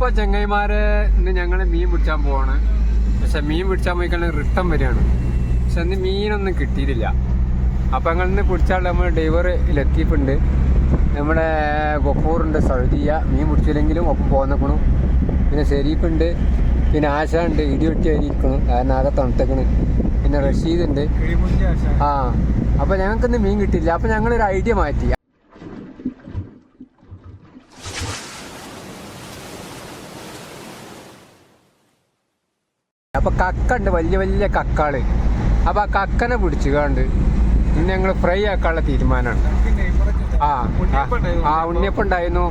അപ്പൊ ചെങ്ങൈമാര് ഇന്ന് ഞങ്ങൾ മീൻ പിടിച്ചാൻ പോവാണ്. പക്ഷെ മീൻ പിടിച്ചാൻ പോയി കഴിഞ്ഞാൽ റിട്ടം വരികയാണ്. പക്ഷെ ഇന്ന് മീനൊന്നും കിട്ടിയിട്ടില്ല. അപ്പൊ ഞങ്ങൾ ഇന്ന് പിടിച്ചാൽ നമ്മൾ ഡ്രൈവർ ലത്തീഫുണ്ട് നമ്മുടെ ഗൊക്കൂറുണ്ട് സൗദിയ. മീൻ പിടിച്ചില്ലെങ്കിലും ഒപ്പം പോന്നേക്കണു. പിന്നെ ഷെരീഫുണ്ട് പിന്നെ ആശ ഉണ്ട് ഇടിവെട്ടി അരിയിരിക്കണു കാരണം ആകെ തണുത്തേക്കണ്. പിന്നെ റഷീദ് ഉണ്ട്. ആ. അപ്പൊ ഞങ്ങൾക്കിന്ന് മീൻ കിട്ടിയില്ല. അപ്പൊ ഞങ്ങളൊരു ഐഡിയ മാറ്റി. അപ്പൊ കക്ക ഉണ്ട് വലിയ വലിയ കക്കാൾ. അപ്പോൾ ആ കക്കനെ പിടിച്ചു കണ്ട് ഇന്ന് ഞങ്ങൾ ഫ്രൈ ആക്കാനുള്ള തീരുമാനമാണ് ആ ആ, ഉണ്ണിയപ്പം ഉണ്ടായിരുന്നു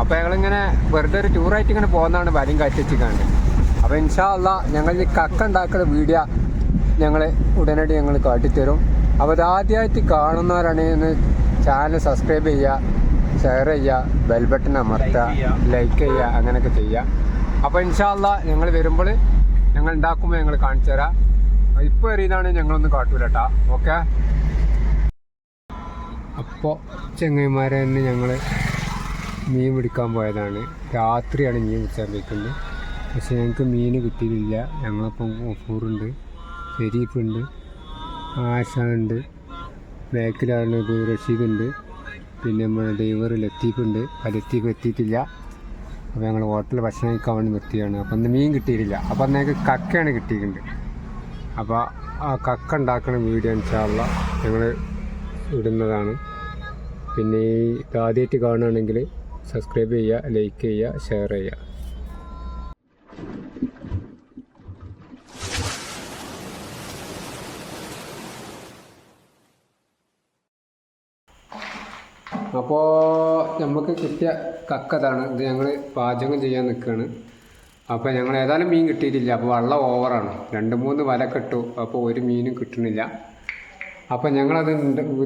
അപ്പോൾ ഞങ്ങളിങ്ങനെ വെറുതെ ഒരു ടൂറായിട്ട് ഇങ്ങനെ പോകുന്നതാണ് വരും കാറ്റിച്ചിക്കാണ്ട് അപ്പൊ ഇൻഷാ ഇൻഷാല്ല ഞങ്ങൾ ഈ കക്ക ഉണ്ടാക്കുന്ന വീഡിയോ ഞങ്ങൾ ഉടനടി ഞങ്ങൾ കാട്ടിത്തരും. അപ്പോൾ ഇതാദ്യമായിട്ട് കാണുന്നവരാണെങ്കിൽ ചാനൽ സബ്സ്ക്രൈബ് ചെയ്യുക ഷെയർ ചെയ്യുക ബെൽ ബട്ടൺ അമർത്തുക ലൈക്ക് ചെയ്യുക അങ്ങനെയൊക്കെ ചെയ്യുക അപ്പോൾ ഇൻഷാല്ല ഞങ്ങൾ വരുമ്പോൾ ഞങ്ങൾ ഉണ്ടാക്കുമ്പോൾ ഞങ്ങൾ കാണിച്ചു തരാം. ഇപ്പോൾ എറിയതാണെങ്കിൽ ഞങ്ങളൊന്നും കാട്ടൂല കേട്ടാ ഓക്കെ? അപ്പോൾ ചെങ്ങൈമാരെ തന്നെ ഞങ്ങൾ മീൻ പിടിക്കാൻ പോയതാണ്. രാത്രിയാണ് മീൻ പിടിച്ചാൻ പോയിക്കുന്നത്. പക്ഷെ ഞങ്ങൾക്ക് മീൻ കിട്ടിയിട്ടില്ല. ഞങ്ങളിപ്പം ഓഫൂറുണ്ട് ഷെരീഫുണ്ട് ആശാനുണ്ട് ബാക്കിലാണ് റഷീദുണ്ട്. പിന്നെ നമ്മുടെ ഡ്രൈവർ ലത്തീഫുണ്ട്. ആ ലത്തീഫ് എത്തിയിട്ടില്ല. അപ്പോൾ ഞങ്ങൾ ഹോട്ടലിൽ ഭക്ഷണം കഴിക്കാൻ വേണ്ടി നിർത്തിയാണ്. അപ്പം ഇന്ന് മീൻ കിട്ടിയിട്ടില്ല. അപ്പം അന്ന് ഞങ്ങൾക്ക് കക്കയാണ് കിട്ടിയിട്ടുണ്ട്. അപ്പോൾ ആ കക്ക ഉണ്ടാക്കുന്ന വീഡിയോ ഇൻഷാല്ല ഞങ്ങൾ ഇടുന്നതാണ്. പിന്നെ ഈ ആദ്യമായിട്ട് കാണുകയാണെങ്കിൽ സബ്സ്ക്രൈബ് ചെയ്യുക ലൈക്ക് ചെയ്യുക ഷെയർ ചെയ്യുക. അപ്പോൾ നമുക്ക് കിട്ടിയ കക്കതാണ് ഇത് ഞങ്ങൾ പാചകം ചെയ്യാൻ നിൽക്കുകയാണ് അപ്പോൾ ഞങ്ങൾ ഏതായാലും മീൻ കിട്ടിയിട്ടില്ല. അപ്പോൾ വെള്ളം ഓവറാണ് രണ്ട് മൂന്ന് വല കിട്ടു അപ്പോൾ ഒരു മീനും കിട്ടുന്നില്ല അപ്പോൾ ഞങ്ങളത്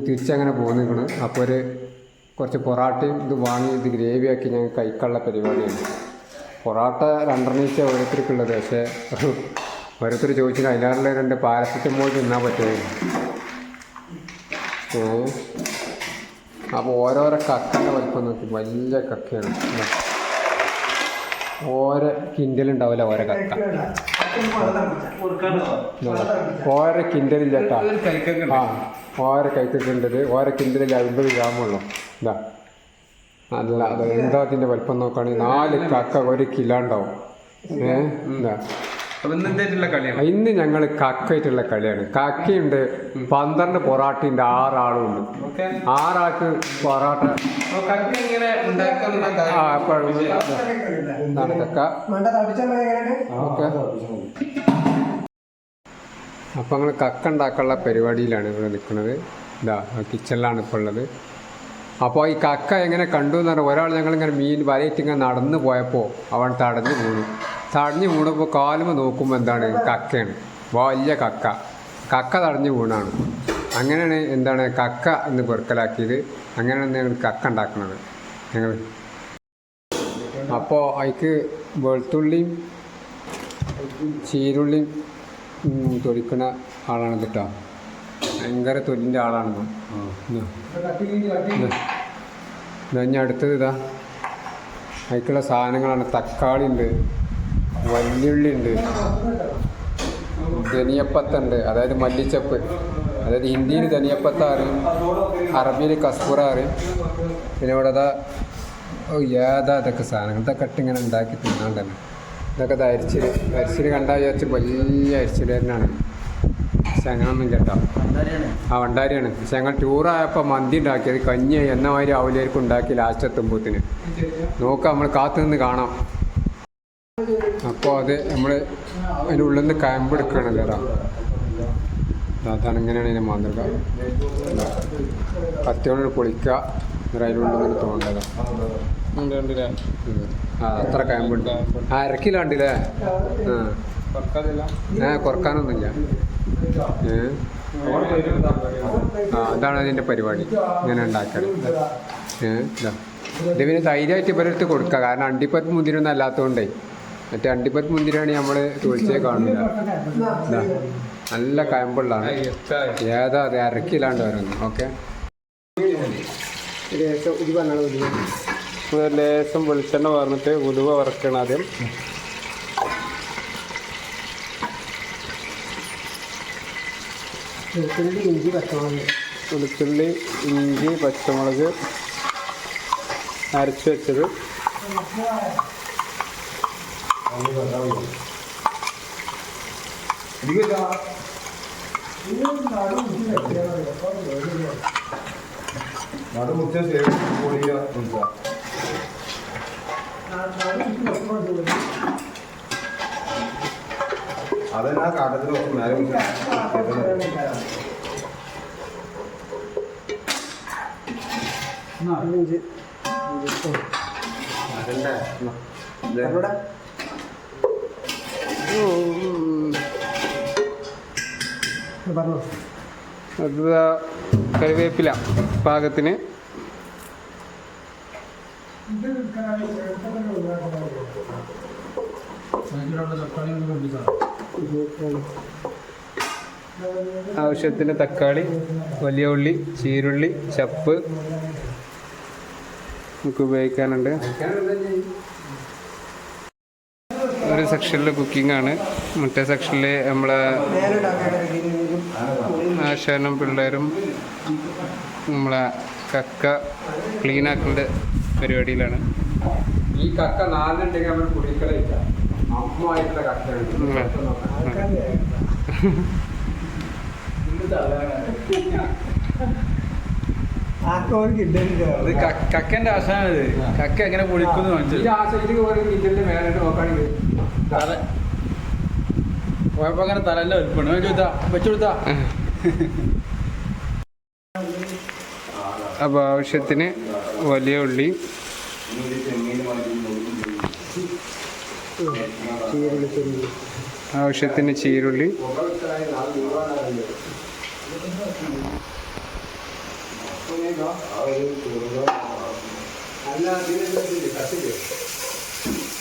തിരിച്ചങ്ങനെ പോകുന്നിരിക്കണം അപ്പോൾ ഒരു കുറച്ച് പൊറാട്ടയും ഇത് വാങ്ങി ഇത് ഗ്രേവിയാക്കി ഞങ്ങൾ കഴിക്കാനുള്ള പരിപാടിയാണ്. പൊറാട്ട രണ്ടെണ്ണീച്ച ഓരോരുത്തർക്കുള്ളത്. പക്ഷേ ഓരോരുത്തർ ചോദിച്ചത് അതിനാറുള്ള രണ്ട് പാരസെറ്റമോൾ തിന്നാൻ പറ്റുമായിരുന്നു അപ്പോൾ ഓരോരോ കക്കന്റെ വലിപ്പം നോക്കി വലിയ കക്കയാണ്. ഓരോ കിൻഡലുണ്ടാവില്ല ഓരോ കക്ക? ഓരോ കിൻഡലില്ല കേട്ടോ. ആ ഓരോ കൈക്കുണ്ടത് ഓരോ കിൻഡലിൽ അൻപത് ഗ്രാമുള്ളൂ. ഇതാ. അല്ല അത് എന്താ അതിന്റെ വലിപ്പം നോക്കുകയാണെങ്കിൽ നാല് കക്ക ഒരു കിലോ ഉണ്ടാവും. ഏ? എന്താ ഇന്ന് ഞങ്ങൾ കക്കയായിട്ടുള്ള കളിയാണ്. കക്കയുണ്ട് പന്ത്രണ്ട് പൊറാട്ടയുണ്ട് ആറാളും ഉണ്ട് ഓക്കെ. ആറാൾക്ക് പൊറാട്ട. കക്ക ഞങ്ങൾ കക്ക. ഉണ്ടാക്കാനുള്ള പരിപാടിയിലാണ് ഇവിടെ നിൽക്കുന്നത്. ഇതാ കിച്ചണിലാണ് ഇപ്പോൾ ഉള്ളത്. അപ്പോൾ ഈ കക്ക എങ്ങനെ കണ്ടു എന്ന് പറഞ്ഞാൽ ഒരാൾ ഞങ്ങൾ ഇങ്ങനെ മീൻ വലയിട്ട് ഇങ്ങനെ നടന്നു പോയപ്പോൾ അവൻ തടഞ്ഞു വീണു. തടഞ്ഞു വീണപ്പോൾ കാലുമ്പോൾ നോക്കുമ്പോൾ എന്താണ്? കക്കയാണ്. വലിയ കക്ക. കക്ക തടഞ്ഞു വീണാണ്. അങ്ങനെയാണ് എന്താണ് കക്ക എന്ന് പെറുക്കലാക്കിയത്. അങ്ങനെയാണ് ഞങ്ങൾ കക്ക ഉണ്ടാക്കുന്നത്. ഞങ്ങൾ അപ്പോൾ അതിക്ക് വെളുത്തുള്ളിയും ചീരുള്ളിയും തൊലിക്കുന്ന ആളാണ് കേട്ടോ ഭയങ്കര തൊലിന്റെ ആളാണെന്ന് ഞാൻ അടുത്തത് ഇതാ. അതിക്കുള്ള സാധനങ്ങളാണ് തക്കാളി ഉണ്ട്. വല്യുള്ളി ഉണ്ട് ധനിയപ്പത്തുണ്ട്. അതായത് മല്ലിച്ചപ്പ്. അതായത് ഹിന്ദിയിൽ ധനിയപ്പത്ത അറിയും അറബിയിൽ കസ്പൂറ അറിയും പിന്നെ ഇവിടെ അതാ ഏതാ ഇതൊക്കെ സാധനങ്ങൾ. ഇതൊക്കെ ഇട്ടിങ്ങനെ ഉണ്ടാക്കി തിന്നാണ്ടല്ലോ ഇതൊക്കെ അത് അരിച്ചിൽ അരിച്ചിൽ കണ്ടാൽ വിചാരിച്ച് വലിയ അരിച്ചിൽ തന്നെയാണ് പക്ഷെ അങ്ങനൊന്നും കേട്ടോ. ആ വണ്ടാരിയാണ്. പക്ഷെ ഞങ്ങൾ ടൂറായപ്പോൾ മന്തി ഉണ്ടാക്കിയത്. കഞ്ഞി എന്ന മാതിരി അവലേക്ക് ഉണ്ടാക്കി ലാസ്റ്റ് എത്തുമ്പോത്തിന് നോക്കാം നമ്മൾ കാത്തു നിന്ന് കാണാം. അപ്പോൾ അത് നമ്മൾ അതിന്റെ ഉള്ളിൽ നിന്ന് കയമ്പ് എടുക്കുകയാണല്ലോ കേട്ടോ. അതാണ് ഇങ്ങനെയാണ് ഇതിന്റെ മാതൃക. കത്തിയോട് പൊളിക്കുക എന്നിട്ട് അതിന്റെ ഉള്ളിൽ നിന്ന് തോണ്ടതാ ആ അത്ര കയമ്പുണ്ട് ആ ഇറക്കിയില്ലാണ്ടില്ലേ ആ. ഏ കുറക്കാനൊന്നുമില്ല. ഏ? ആ അതാണ് അതിന്റെ പരിപാടി. ഇങ്ങനെ ഉണ്ടാക്കൽ ഏ ഇതാ. ഇത് പിന്നെ ധൈര്യമായിട്ട് ഇവരെടുത്ത് കൊടുക്കുക. കാരണം അണ്ടിപ്പത്ത് മുതിരൊന്നും അല്ലാത്തതുകൊണ്ടേ. മറ്റേ അണ്ടിപ്പത്ത് മുന്തിരിയാണ് നമ്മൾ തൊഴിച്ചേ കാണുന്നില്ല നല്ല കയമ്പുള്ളതാണ്. ഏതാ അത്? അരക്കില്ലാണ്ട് വരുന്നു. ഓക്കെ. ലേശം വെളിച്ചെണ്ണ പറഞ്ഞിട്ട് ഉലുവ വറക്കണം ആദ്യം. വെളുത്തുള്ളി ഇഞ്ചി പച്ചമുളക്. വെളുത്തുള്ളി ഇഞ്ചി പച്ചമുളക് അരച്ചു വെച്ചത്. നടുമുറ്റ സേവ് പൊടിയ അതെന്നാ? കാട്ടത്തിൽ ഇഞ്ചി. പറഞ്ഞോ അത് കറിവേപ്പില പാകത്തിന്. ആവശ്യത്തിന് തക്കാളി വലിയ ഉള്ളി ചീരുള്ളി ചപ്പ്. നമുക്ക് ഉപയോഗിക്കാനുണ്ട്. ഒരു സെക്ഷനിലെ കുക്കിംഗ് ആണ് മറ്റേ സെക്ഷനിൽ നമ്മളെ ആശാനും പിള്ളേരും നമ്മളെ കക്ക ക്ലീൻ ആക്കേണ്ട പരിപാടിയിലാണ്. ഈ കക്ക നാലുണ്ടെങ്കിൽ നമ്മൾ അമ്മമായിട്ടുള്ള കക്കന്റെ ആശാനത് കക്ക എങ്ങനെ പൊളിക്കുന്നു ഈ പോയപ്പോ അങ്ങനെ തലല്ല വലിപ്പണ് വെച്ചുകൊടുത്താ വെച്ചുകൊടുത്താ അപ്പോൾ ആവശ്യത്തിന് വലിയ ഉള്ളി. ആവശ്യത്തിന് ചീരുള്ളി.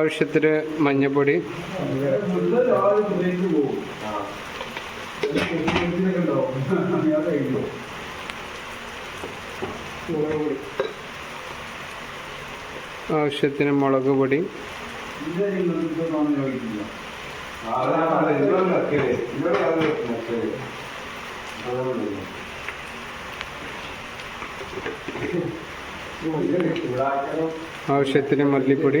ആവശ്യത്തിന് മഞ്ഞപ്പൊടി. ആവശ്യത്തിന് മുളക് പൊടി. ആവശ്യത്തിന് മല്ലിപ്പൊടി.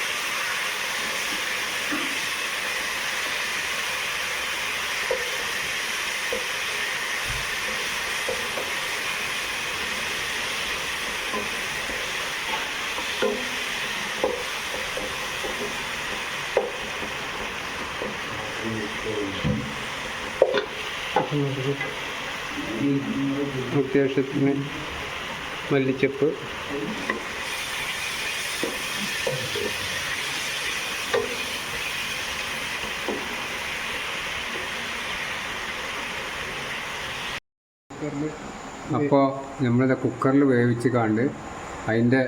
അത്യാവശ്യത്തിന് മല്ലിച്ചപ്പ്. അപ്പോൾ നമ്മളിത് കുക്കറിൽ വേവിച്ച് കാണ്ട് അതിന്റെ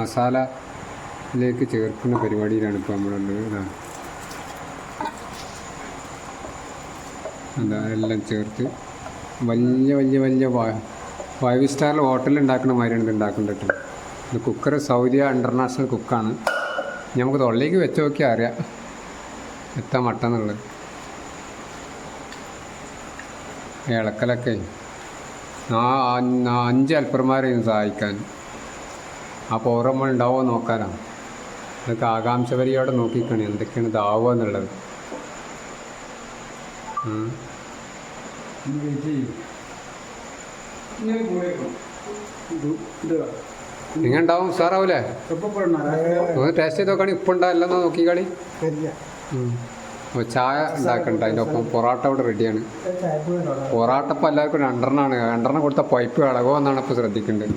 മസാലയിലേക്ക് ചേർക്കുന്ന പരിപാടിയിലാണ് ഇപ്പോൾ നമ്മളുള്ളത്. എന്താ എല്ലാം ചേർത്ത് വലിയ വലിയ വലിയ ഫൈവ് സ്റ്റാർ ഹോട്ടലിൽ ഉണ്ടാക്കുന്ന മാതിരിയാണ് ഇത് ഉണ്ടാക്കേണ്ടത് ഇത് കുക്കർ സൗദിയ ഇന്റർനാഷണൽ കുക്കാണ് നമുക്ക് തൊള്ളിലേക്ക് വെച്ച് നോക്കിയാൽ അറിയാം എത്താ മട്ടെന്നുള്ളത്. ഇളക്കലൊക്കെ ആ അഞ്ച് ഹെൽപ്പർമാരെയും സഹായിക്കാൻ. ആ പൗരമ്മ ഉണ്ടാവുമോ നോക്കാനാണ് അതൊക്കെ ആകാംക്ഷ വരിയോടെ നോക്കിക്കണേ എന്തൊക്കെയാണ് ഇതാവുക എന്നുള്ളത്. ഉം. നിങ്ങൾ ഉണ്ടാവും ഉഷാറാവൂലേ ടേസ്റ്റ് ചെയ്ത് നോക്കണി ഉപ്പുണ്ടോ ഉണ്ടാവില്ലെന്നോ നോക്കിക്കളി ചായ ഉണ്ടാക്കണ്ട അതിന്റെ ഒപ്പം പൊറാട്ട ഇവിടെ റെഡിയാണ് പൊറാട്ട ഇപ്പം എല്ലാവർക്കും രണ്ടെണ്ണമാണ് രണ്ടെണ്ണം കൊടുത്ത പൈപ്പ് ഇളകോ എന്നാണ് ഇപ്പോൾ ശ്രദ്ധിക്കേണ്ടത്